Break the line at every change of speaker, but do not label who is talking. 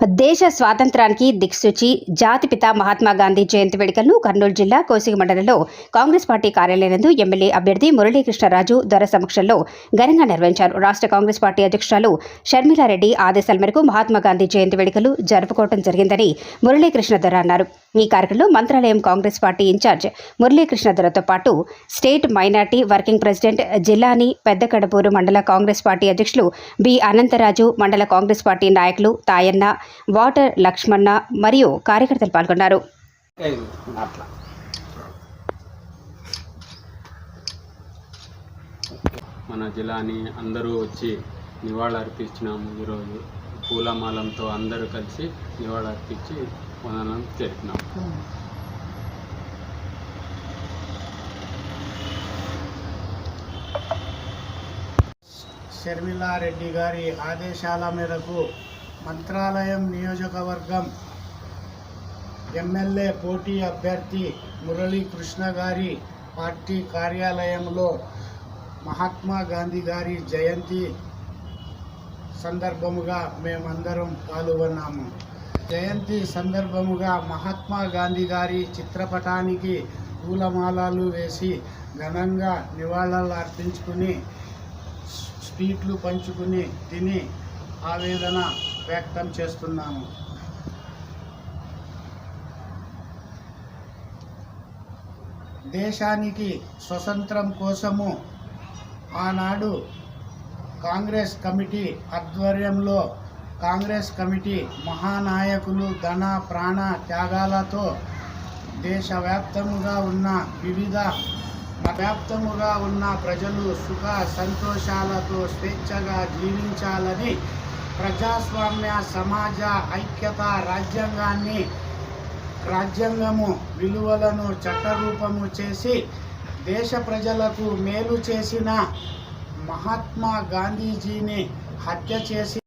దేశ స్వాతంత్రానికి దిక్సూచి జాతిపిత మహాత్మా గాంధీ జయంతి వేడుకలను కర్నూలు జిల్లా కోసిగి మండలంలో కాంగ్రెస్ పార్టీ కార్యాలయం ఎమ్మెల్యే అభ్యర్థి మురళీకృష్ణరాజు దొర సమక్షంలో ఘనంగా నిర్వహించారు. రాష్ట్ర కాంగ్రెస్ పార్టీ అధ్యక్షురాలు షర్మిలారెడ్డి ఆదేశాల మేరకు మహాత్మా గాంధీ జయంతి వేడుకలు జరుపుకోవడం జరిగిందని మురళీకృష్ణ దొర అన్నారు. ఈ కార్యక్రమంలో మంత్రాలయం కాంగ్రెస్ పార్టీ ఇన్ఛార్జ్ మురళీకృష్ణ దొరతో పాటు స్టేట్ మైనార్టీ వర్కింగ్ ప్రెసిడెంట్ జిల్లాని పెద్దకడపూరు మండల కాంగ్రెస్ పార్టీ అధ్యక్షులు బి అనంతరాజు మండల కాంగ్రెస్ పార్టీ నాయకులు తాయన్న వాటర్ లక్ష్మణ మరియు కార్యకర్తలు పాల్గొన్నారు.
మన జిల్లాని అందరూ వచ్చి నివాళులర్పించినాము ఈరోజు. పూలమాలంతో అందరూ కలిసి నివాళులర్పించి వందనం తెలిపినాము
షర్మిలారెడ్డి గారి ఆదేశాల మేరకు మంత్రాలయం నియోజకవర్గం ఎమ్మెల్యే పోటీ అభ్యర్థి మురళీకృష్ణ గారి పార్టీ కార్యాలయంలో మహాత్మా గాంధీ గారి జయంతి సందర్భముగా మేమందరం పాల్గొన్నాము. జయంతి సందర్భముగా మహాత్మా గాంధీ గారి చిత్రపటానికి పూలమాలలు వేసి ఘనంగా నివాళులు అర్పించుకుని స్వీట్లు పంచుకుని తిని ఆవేదన వ్యక్తం చేస్తున్నాము. దేశానికి స్వతంత్రం కోసము ఆనాడు కాంగ్రెస్ కమిటీ ఆధ్వర్యంలో కాంగ్రెస్ కమిటీ మహానాయకులు ధన ప్రాణ త్యాగాలతో దేశవ్యాప్తముగా ఉన్న వివిధ వ్యాప్తముగా ఉన్న ప్రజలు సుఖ సంతోషాలతో స్వేచ్ఛగా జీవించాలని ప్రజాస్వామ్య సమాజ ఐక్యత రాజ్యాంగాన్ని రాజ్యాంగము విలువలను చట్టరూపము చేసి దేశ ప్రజలకు మేలు చేసిన మహాత్మా గాంధీజీని హత్య చేసి